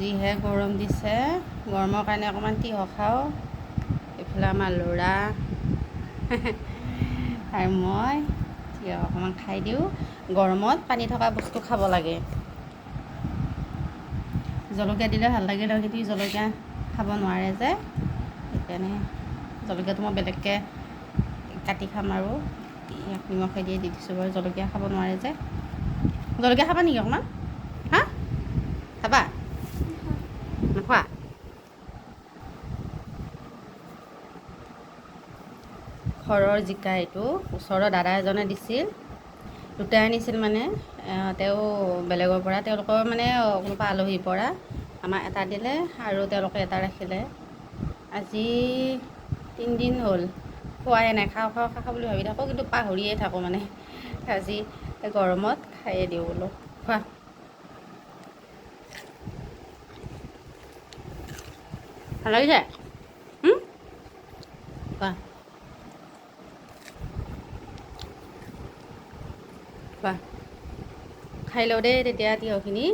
যিহে গৰম দিছে গৰমৰ কাৰণে অকণমান তিয়হ খাওঁ। এইফালে আমাৰ ল'ৰা আৰু মই তিয়হ অকণমান খাই দিওঁ। গৰমত পানী থকা বস্তু খাব লাগে। জলকীয়া দিলে ভাল লাগিল হয় কিন্তু জলকীয়া খাব নোৱাৰে যে। সেইকাৰণে জলকীয়াটো মই বেলেগকৈ কাটি খাম আৰু। নিমখে দিয়ে দি দিছোঁ বাৰু জলকীয়া খাব নোৱাৰে যে। জলকীয়া খাবা নেকি অকণমান? হা? খাবা? নোখোৱা ঘৰৰ জিকা এইটো ওচৰৰ দাদা এজনে দিছিল দুটাই আনিছিল মানে তেওঁ বেলেগৰ পৰা তেওঁলোকৰ মানে কোনোবা আলহীৰ পৰা আমাৰ এটা দিলে আৰু তেওঁলোকে এটা ৰাখিলে। আজি তিনিদিন হ'ল খোৱাই নাই খাওঁ খাওঁ খাওঁ বুলি ভাবি থাকোঁ কিন্তু পাহৰিয়ে থাকোঁ মানে। আজি গৰমত খায়ে দিওঁ বোলো। খোৱা ဘာလို့လဲဟမ်ဘာဘာခိုင်လို့တဲ့တရားတိဟုတ်ခင်းနီ